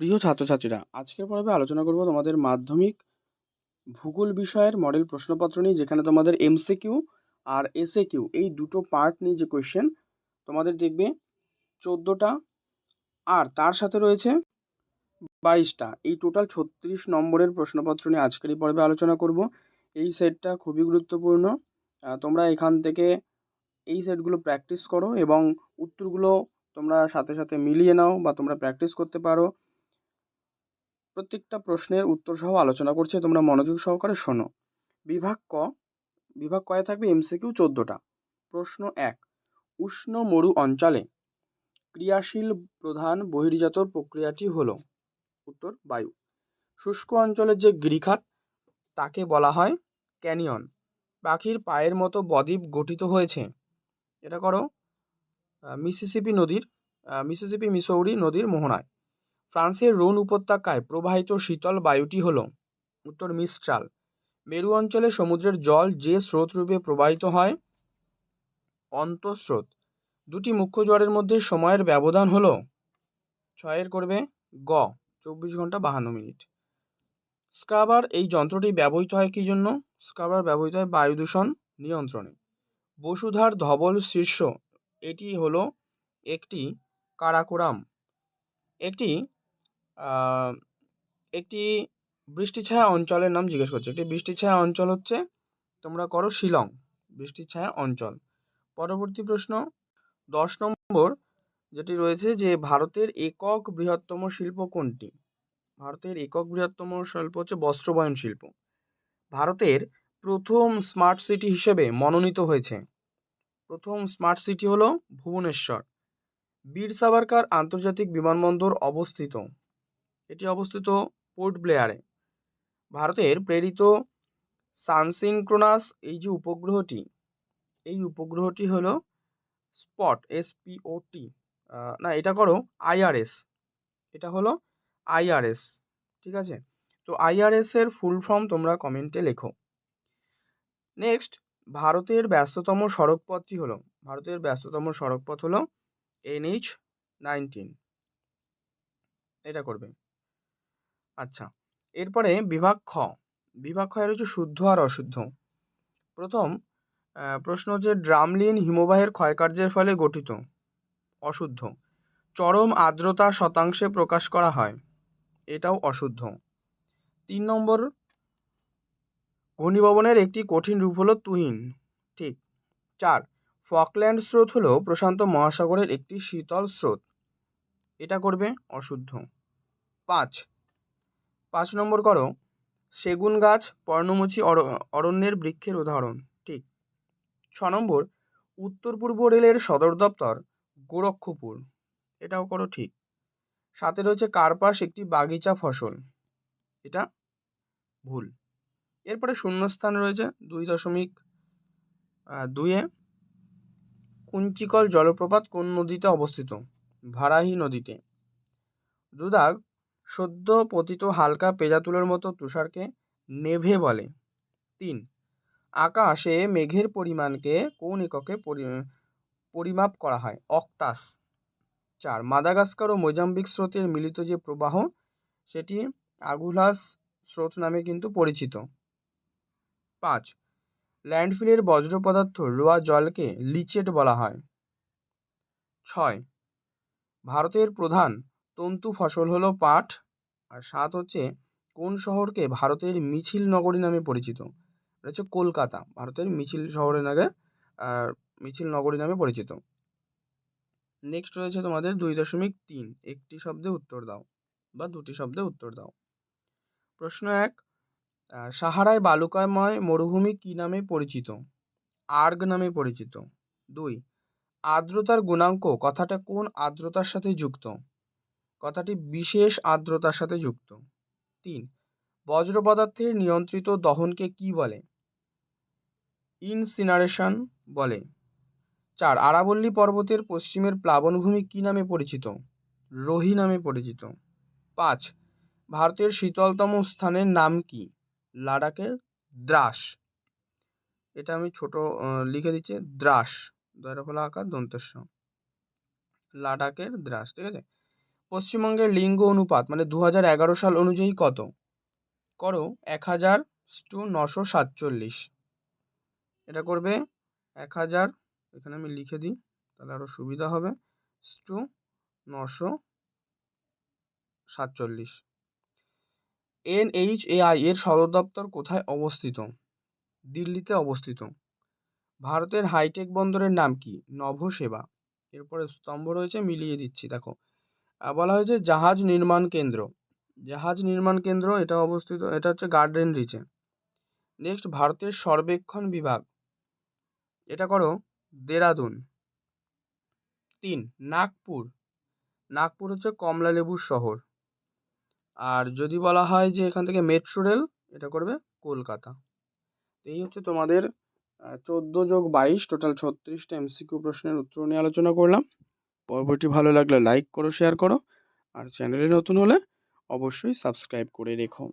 প্রিয় ছাত্রছাত্রীরা, আজকের পর্বে আলোচনা করব তোমাদের মাধ্যমিক ভূগোল বিষয়ের মডেল প্রশ্নপত্র নিয়ে, যেখানে তোমাদের এমসিকিউ আর এসএ কিউ এই দুটো পার্ট নিয়ে যে কোয়েশ্চেন তোমাদের দেখবে চোদ্দোটা আর তার সাথে রয়েছে বাইশটা। এই টোটাল ছত্রিশ নম্বরের প্রশ্নপত্র নিয়ে আজকের এই পর্বে আলোচনা করব। এই সেটটা খুবই গুরুত্বপূর্ণ। তোমরা এখান থেকে এই সেটগুলো প্র্যাকটিস করো এবং উত্তরগুলো তোমরা সাথে সাথে মিলিয়ে নাও বা তোমরা প্র্যাকটিস করতে পারো। প্রত্যেকটা প্রশ্নের উত্তর সহ আলোচনা করছে। তোমরা মনোযোগ সহকারে শোনো। বিভাগ ক। বিভাগ কয়ে থাকবে এমসিকিউ চোদ্দোটা। প্রশ্ন এক। উষ্ণ মরু অঞ্চলে ক্রিয়াশীল প্রধান বহির্জাত প্রক্রিয়াটি হল উত্তর, বায়ু। শুষ্ক অঞ্চলের যে গিরিখাত তাকে বলা হয় ক্যানিয়ন। পাখির পায়ের মতো বদ্বীপ গঠিত হয়েছে। এটা করো মিসিসিপি নদীর মিসিসিপি মিসৌরি নদীর মোহনায়। ফ্রান্সের রোন উপত্যকায় প্রবাহিত শীতল বায়ুটি হল, উত্তর মিস্ট্রাল। মেরু অঞ্চলে সমুদ্রের জল যে স্রোতরূপে প্রবাহিত হয়, অন্তঃস্রোত। দুটি মুখ্য জ্বরের মধ্যে সময়ের ব্যবধান হল, ছয়ের করবে গ, চব্বিশ ঘণ্টা বাহান্ন মিনিট। স্ক্রাবার, এই যন্ত্রটি ব্যবহৃত হয় কী জন্য? স্ক্রাবার ব্যবহৃত হয় বায়ু দূষণ নিয়ন্ত্রণে। বসুধার ধবল শীর্ষ, এটি হলো একটি কারাকোরাম। একটি একটি বৃষ্টিছায়া অঞ্চলের নাম জিজ্ঞেস করছে। একটি বৃষ্টিছায়া অঞ্চল হচ্ছে, তোমরা করো শিলং, বৃষ্টিছায়া অঞ্চল। পরবর্তী প্রশ্ন, দশ নম্বর যেটি রয়েছে যে ভারতের একক বৃহত্তম শিল্প কোনটি? ভারতের একক বৃহত্তম শিল্প হচ্ছে বস্ত্রবয়ন শিল্প। ভারতের প্রথম স্মার্ট সিটি হিসেবে মনোনীত হয়েছে। প্রথম স্মার্ট সিটি হলো ভুবনেশ্বর। বীর সাভারকার আন্তর্জাতিক বিমানবন্দর অবস্থিত। এটি অবস্থিত পোর্ট ব্লেয়ারে। ভারতের প্রেরিত সানসিনক্রোনাস এই যে উপগ্রহটি, এই উপগ্রহটি হলো স্পট এসপিওটি না, এটা করো আইআরএস এটা হলো আইআরএস ঠিক আছে? তো আইআরএস এর ফুল ফর্ম তোমরা কমেন্টে লেখো। নেক্সট, ভারতের ব্যস্ততম সড়কপথটি হলো, ভারতের ব্যস্ততম সড়কপথ হলো এনএইচ নাইনটিন, এটা করবে। আচ্ছা এরপরে বিভাগ খ। বিভাগ এর হচ্ছে শুদ্ধ আর অশুদ্ধ। প্রথম প্রশ্ন হচ্ছে ড্রামলিন হিমবাহের ক্ষয়কার্যের ফলে গঠিত। অশুদ্ধ। চরম আর্দ্রতা শতাংশে প্রকাশ করা হয়। এটাও অশুদ্ধ। তিন নম্বর ঘূর্ণিভবনের একটি কঠিন রূপ হলো তুহিন। ঠিক। চার, ফকল্যান্ড স্রোত হলো প্রশান্ত মহাসাগরের একটি শীতল স্রোত। এটা করবে অশুদ্ধ। পাঁচ পাঁচ নম্বর করো, সেগুন গাছ পর্ণমোচী অরণ্যের বৃক্ষের উদাহরণ, ঠিক। ছ নম্বর, উত্তর পূর্ব রেলের সদর দপ্তর, গোরক্ষপুর, এটাও করো ঠিক। সাথে রয়েছে কার্পাস, একটি বাগিচা ফসল, এটা ভুল। এরপরে শূন্যস্থান রয়েছে দুই দশমিক দুইয়ে, কুঞ্চিকল জলপ্রপাত কোন নদীতে অবস্থিত? ভারাহি নদীতে। দুদাগ সদ্য পতিত হালকা পেজাতুলোর মতো তুষারকে নেভে বলে। তিন, আকাশে মেঘের পরিমাণকে কোন এককে পরিমাপ করা হয়? অক্টাস। চার, মাদাগাস্কার ও মোজাম্বিক স্রোতের মিলিত যে প্রবাহ, সেটি আগুলাস স্রোত নামে কিন্তু পরিচিত। পাঁচ, ল্যান্ডফিলের বজ্র পদার্থ রোয়া জলকে লিচেট বলা হয়। ছয়, ভারতের প্রধান তন্তু ফসল হলো পাট। আর সাত হচ্ছে, কোন শহরকে ভারতের মিছিল নগরী নামে পরিচিত? হচ্ছে কলকাতা, ভারতের মিছিল শহরের আগে মিছিল নগরী নামে পরিচিত। নেক্সট রয়েছে তোমাদের দুই দশমিক তিন, একটি শব্দে উত্তর দাও, বা দুটি শব্দে উত্তর দাও। প্রশ্ন এক সাহারায় বালুকাময় মরুভূমি কি নামে পরিচিত? আর্গ নামে পরিচিত। দুই, আর্দ্রতার গুণাঙ্ক কথাটা কোন আর্দ্রতার সাথে যুক্ত? কথাটি বিশেষ আর্দ্রতার সাথে যুক্ত। তিন বজ্র পদার্থের নিয়ন্ত্রিত দহনকে কি বলে? ইনসিনারেশন বলে। চার, আরাবল্লী পর্বতের পশ্চিমের প্লাবনভূমি কী নামে পরিচিত? রোহি নামে পরিচিত। পাঁচ, ভারতের শীতলতম স্থানের নাম কি? লাডাখের দ্রাস। এটা আমি ছোট লিখে দিচ্ছি, দ্রাস। দয়রফলা আকার দন্তেশ্ব লাডাখের দ্রাস, ঠিক আছে? পশ্চিমবঙ্গের লিঙ্গ অনুপাত মানে দু হাজার এগারো সাল অনুযায়ী কত? করো এক হাজার টু নশো সাতচল্লিশ। এটা করবে এক হাজার, এখানে আমি লিখে দিই, তাহলে আরও সুবিধা হবে টু নশো সাতচল্লিশ। এন এইচ এনএইচএআই এর সদর দপ্তর কোথায় অবস্থিত? দিল্লিতে অবস্থিত। ভারতের হাইটেক বন্দরের নাম কি? নভোসেবা। এরপরে স্তম্ভ রয়েছে, মিলিয়ে দিচ্ছি, দেখো। বলা হয়েছে জাহাজ নির্মাণ কেন্দ্র। জাহাজ নির্মাণ কেন্দ্র, এটা অবস্থিত, এটা হচ্ছে গার্ডেন রিচে। নেক্সট ভারতের সর্বেক্ষণ বিভাগ। এটা করো, দেরাদুন। তিন, নাগপুর। নাগপুর হচ্ছে কমলালেবুর শহর। আর যদি বলা হয় যে এখান থেকে মেট্রো রেল এটা করবে কলকাতা। এই হচ্ছে তোমাদের চোদ্দ যোগ বাইশ টোটাল ছত্রিশটা এমসিকিউ প্রশ্নের উত্তর নিয়ে আলোচনা করলাম। পরবর্তী ভালো লাগলে লাইক করো শেয়ার করো। আর চ্যানেলে নতুন হলে অবশ্যই সাবস্ক্রাইব করে রেখো।